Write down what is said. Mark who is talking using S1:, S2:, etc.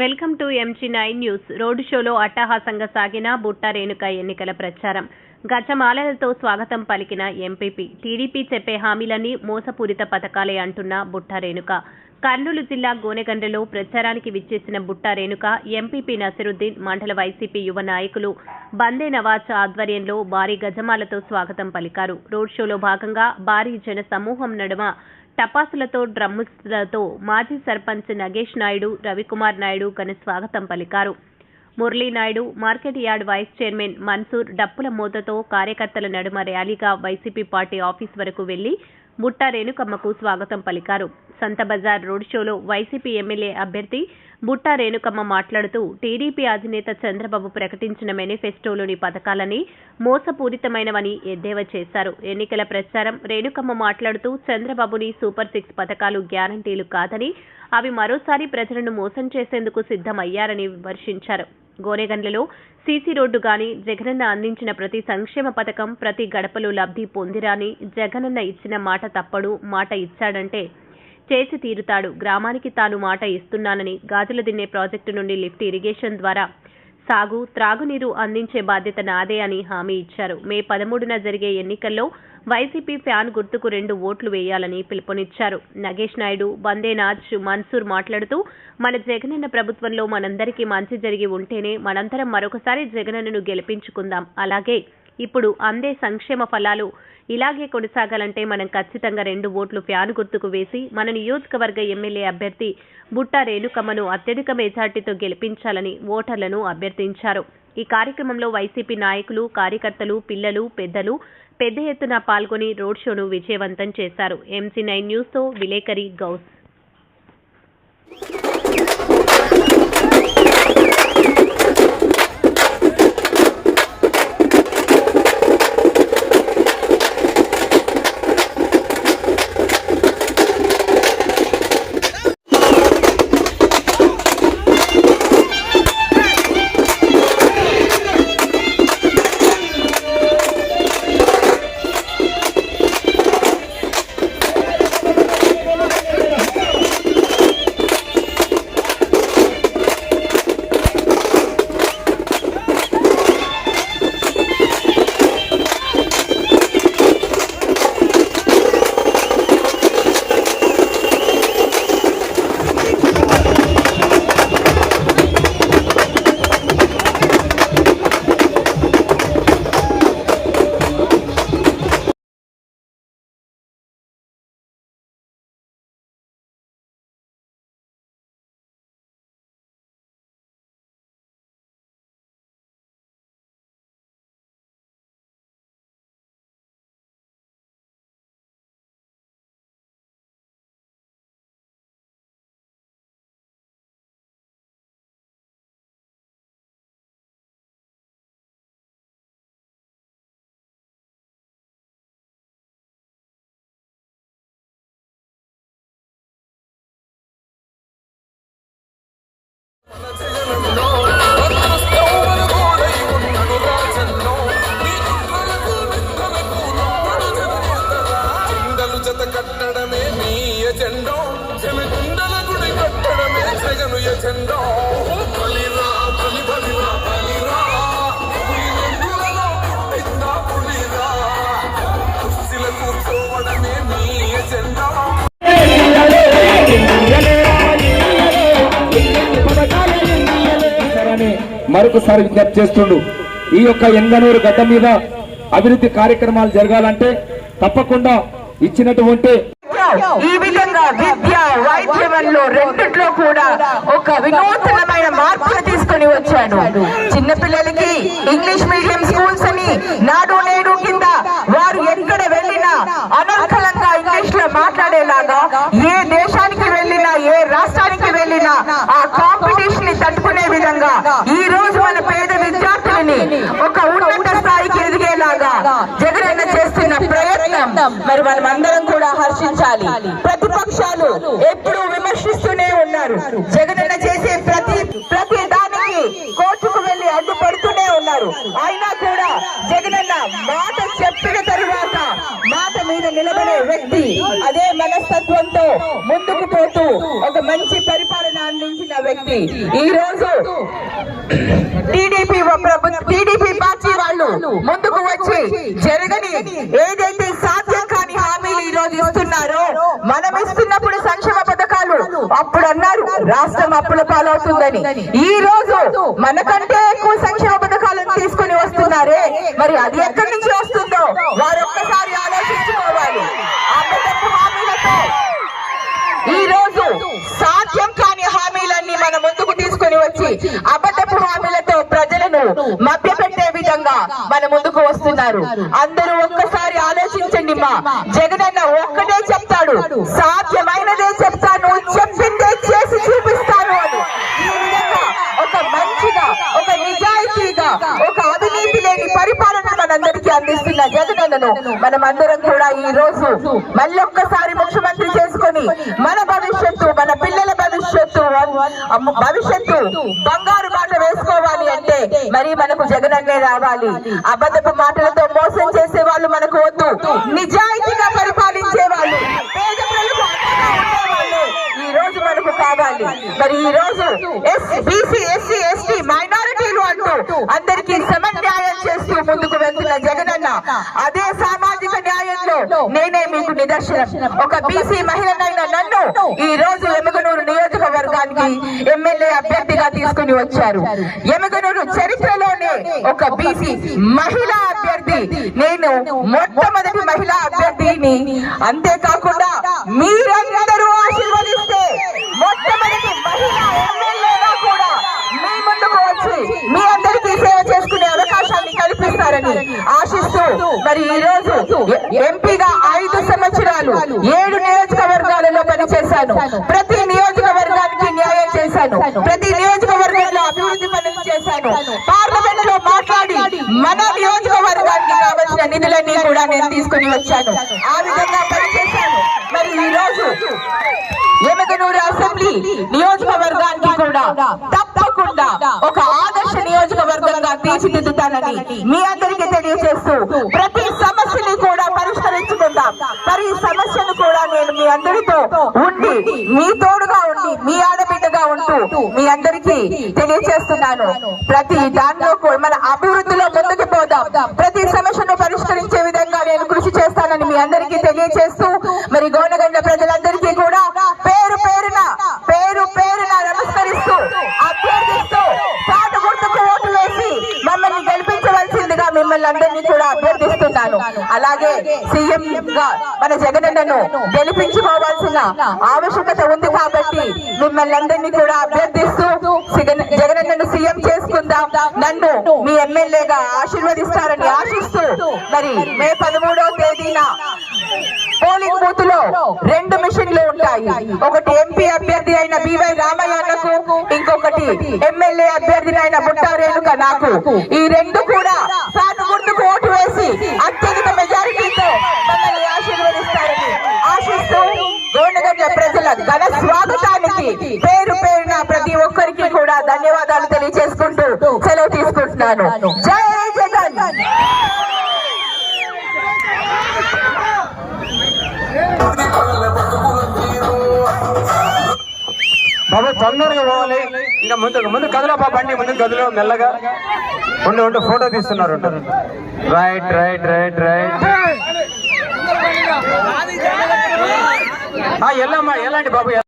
S1: Welcome to MG nine news. Road షోలో అట్టహాసంగా సాగిన బుట్ట రేణుక ఎన్నికల ప్రచారం. గజమాలలతో స్వాగతం పలికిన ఎంపీపీ టీడీపీ చెప్పే హామీలన్నీ మోసపూరిత పథకాలే అంటున్న బుట్ట రేణుక. కర్నూలు జిల్లా గోనెగండ్లలో ప్రచారానికి విచ్చేసిన బుట్ట రేణుక ఎంపీపీ నసిరుద్దీన్ మండల వైసీపీ యువ నాయకులు బందే నవాజ్ ఆధ్వర్యంలో భారీ గజమాలతో స్వాగతం పలికారు. రోడ్ షోలో భాగంగా భారీ జన సమూహం నడుమ టపాసులతో డ్రమ్ములతో మాజీ సర్పంచ్ నగేష్ నాయుడు రవికుమార్ నాయుడు ఘన స్వాగతం పలికారు. Murali Naidu market yard vice chairman Mansoor డప్పుల మూతతో కార్యకర్తల నడుమ ర్యాలీగా వైసీపీ పార్టీ ఆఫీస్ వరకు వెళ్ళి బుట్ట రేణుకమ్మకు స్వాగతం పలికారు. సంత బజార్ రోడ్ షోలో వైసీపీ ఎమ్మెల్యే అభ్యర్థి బుట్ట రేణుకమ్మ మాట్లాడుతూ టీడీపీ అధినేత చంద్రబాబు ప్రకటించిన మేనిఫెస్టోలోని పథకాలని మోసపూరితమైనవని ఎద్దేవా చేశారు. ఎన్నికల ప్రచారం రేణుకమ్మ మాట్లాడుతూ చంద్రబాబుని సూపర్ సిక్స్ పథకాలు గ్యారంటీలు కాదని అవి మరోసారి ప్రజలను మోసం చేసేందుకు సిద్ధమయ్యారని విమర్శించారు. గోరేగండ్లలో సీసీ రోడ్డు గాని జగనన్న అందించిన ప్రతి సంక్షేమ పథకం ప్రతి గడపలో లబ్ధి పొందిరాని జగనన్న ఇచ్చిన మాట తప్పడు మాట ఇచ్చాడంటే చేసి తీరుతాడు. గ్రామానికి తాను మాట ఇస్తున్నానని గాజుల దిన్నే ప్రాజెక్టు నుండి లిఫ్ట్ ఇరిగేషన్ ద్వారా సాగు త్రాగునీరు అందించే బాధ్యత నాదే అని హామీ ఇచ్చారు. మే పదమూడున జరిగే ఎన్నికల్లో వైసీపీ ఫ్యాన్ గుర్తుకు రెండు ఓట్లు వేయాలని పిలుపునిచ్చారు. నగేష్ నాయుడు బందేనాజ్ మన్సూర్ మాట్లాడుతూ మన జగనన్న ప్రభుత్వంలో మనందరికీ మంచి జరిగి ఉంటేనే మనందరం మరొకసారి జగనన్నను గెలిపించుకుందాం. అలాగే ఇప్పుడు అందే సంక్షేమ ఫలాలు. ఇలాగే కొనసాగాలంటే మనం ఖచ్చితంగా రెండు ఓట్లు ఫ్యాన్ గుర్తుకు వేసి మన నియోజకవర్గ ఎమ్మెల్యే అభ్యర్థి బుట్ట రేణుకమ్మను అత్యధిక మెజార్టీతో గెలిపించాలని ఓటర్లను అభ్యర్థించారు. ఈ కార్యక్రమంలో వైసీపీ నాయకులు కార్యకర్తలు పిల్లలు పెద్దలు పెద్ద ఎత్తున పాల్గొని రోడ్ షోను విజయవంతం చేశారు. ఎంసీ నైన్ న్యూస్తో విలేకరి గౌస్.
S2: మరొకసారి విజ్ఞప్తి చేస్తుండు. ఈ యొక్క ఎంగనూరు గడ్డ మీద అభివృద్ధి కార్యక్రమాలు జరగాలంటే తప్పకుండా ఇచ్చినటువంటి
S3: ఈ విధంగా విద్య వైద్యంలో రెండిట్లో కూడా ఒక వినూతనమైన మార్పును తీసుకొని వచ్చాడు. చిన్నపిల్లలకి ఇంగ్లీష్ మీడియం స్కూల్స్ అని నాడు నేడు కింద వారు ఎక్కడ వెళ్ళినా అనర్కలంగా ఇంగ్లీష్లో మాట్లాడేలాగా ఏ దేశానికి వెళ్ళినా ఏ రాష్ట్రానికి వెళ్ళినా ఆ కాంపిటీషన్ని తట్టుకునే విధంగా ఈ ప్రయత్నం. మరి మనం అందరం కూడా హర్షించాలి. ప్రతిపక్షాలు ఎప్పుడూ విమర్శిస్తూనే ఉన్నారు. జగనన్న చేసే ప్రతి ప్రతి దానికి కోర్టుకు వెళ్ళి అడ్డుపడుతూనే ఉన్నారు. అయినా కూడా జగనన్న మాట అనే వ్యక్తి అదే మనస్తత్వంతో ముందుకు పోతూ ఒక మంచి పరిపాలన అందించిన వ్యక్తి. ఈ రోజు టీడీపీ టీడీపీ పార్టీ వాళ్ళు ముందుకు వచ్చి జరగని ఏదైతే సాధ్యం కాని హామీలు ఈ రోజు ఇస్తున్నారో మనం ఇస్తున్నప్పుడు సంక్షేమ అప్పుడు అన్నారు రాష్ట్రం అప్పుల పాలవుతుందని. ఈ రోజు మనకంటే ఎక్కువ సంక్షేమ పథకాలను తీసుకుని వస్తున్నారే. మరి అది ఎక్కడి నుంచి వస్తుందో వారు ఒక్కసారి ఆలోచించుకోవాలి ఈ రోజు సాధ్యం కాని హామీలన్నీ మన ముందుకు తీసుకొని వచ్చి అబద్ధపు హామీలతో ప్రజలను మభ్యపెట్టే విధంగా మన ముందుకు వస్తున్నారు. అందరూ ఒక్కసారి ఆలోచించండి మా. జగనన్న ఒక్కటే చెప్తాడు సాధ్యమైనదే పరిపాలన మనందరికీ అందిస్తున్న జగనన్నను మనం అందరం కూడా ఈ రోజు మళ్ళీ ఒక్కసారి ముఖ్యమంత్రి చేసుకొని మన భవిష్యత్తు మన పిల్లల భవిష్యత్తు భవిష్యత్తు బంగారు బాట వేసుకోవాలి అంటే మరి మనకు జగనన్నే రావాలి. అబద్ధపు మాటలతో మోసం చేసే వాళ్ళు మనకు వద్దు. నిజాయితీగా పరిపాలించే వాళ్ళు ఈ రోజు మనకు కావాలి. మరి ఈ రోజు ఎస్ బీసీ ఎస్సీ ఎస్టీ మైనారిటీలు అంటూ అందరికీ చేసిన వెళ్తున్న జగనన్న. అదే సామాజిక న్యాయంలో నేనే మీకు నిదర్శనం. ఒక బీసీ మహిళనైన నన్ను ఈ రోజు ఎమగనూరు నియోజకవర్గానికి ఎమ్మెల్యే అభ్యర్థిగా తీసుకుని వచ్చారు. ఎమగనూరు చరిత్రలోనే ఒక బీసీ మహిళా అభ్యర్థి. నేను మొట్టమొదటి మహిళా అభ్యర్థిని. అంతేకాకుండా మీరందరూ మరి ఈ రోజు ఎంపీగా ఐదు సంవత్సరాలు ఏడు నియోజకవర్గాలలో పనిచేశాను. ప్రతి నియోజకవర్గానికి న్యాయం చేశాను. ప్రతి నియోజకవర్గంలో అభివృద్ధి పనులు చేశాను. పార్లమెంట్లో మాట్లాడి మన నియోజకవర్గానికి కావలసిన నిధులన్నీ కూడా నేను తీసుకుని వచ్చాను. ఆ విధంగా పనిచేశాను. మరి ఈ రోజు ఎమగనూరు అసెంబ్లీ నియోజకవర్గానికి కూడా తప్పకుండా ఒక ఆదర్శ తీర్చిదిద్దుతానని మీ అందరికీ తెలియజేస్తూ ప్రతి సమస్యని కూడా పరిష్కరించుకుందాం. మరి ఈ సమస్యను కూడా నేను మీ అందరితో ఉండి మీ తోడుగా ఉండి మీ ఆడబిడ్డగా ఉంటూ మీ అందరికీ తెలియజేస్తున్నాను. ప్రతి దానిలో కూడా మన అభివృద్ధిలో ముందుకు పోదాం. ప్రతి సమస్యను పరిష్కరించే విధంగా నేను కృషి చేస్తానని మీ అందరికీ తెలియజేస్తూ మరి గోనగండ మిమ్మల్ని అందరినీ కూడా అభ్యర్థిస్తున్నాను. అలాగే సీఎం గా మన జగనన్నను గెలిపించుకోవాల్సిన ఆవశ్యకత ఉంది కాబట్టి మిమ్మల్ని అందరినీ కూడా అభ్యర్థిస్తూ జగనన్నను సీఎం చేసుకుందాం. నన్ను మీ ఎమ్మెల్యేగా ఆశీర్వదిస్తారని ఆశిస్తూ మరి మే పదమూడవ తేదీన పోలింగ్ బూత్లో రెండు మిషన్లు ఉంటాయి. ఒకటి ఎంపీ అభ్యర్థి అయిన బివై రామయ్యకు ఇంకొకటి ఎమ్మెల్యే అభ్యర్థి అయిన బుట్టారేణుక నాకు. ఈ రెండు కూడా చేసి అత్యధిక మెజారిటీతో మమ్మల్ని ఆశీర్వదిస్తారని ఆశిస్తూ గోండగడ్డ ప్రజల ఘన స్వాగతానికి పేరు పేరున ప్రతి ఒక్కరికి కూడా ధన్యవాదాలు తెలియజేసుకుంటూ సెలవు తీసుకుంటున్నాను. జై జగన్!
S4: బాబు తొందరగా పోవాలి. ఇంకా ముందు ముందు కదలో బండి ముందు గదిలో మెల్లగా. ఉండి ఉండి ఫోటో తీస్తున్నారు. రైట్ రైట్ రైట్ రైట్ ఆ, వెళ్ళమ్మా వెళ్ళండి బాబు?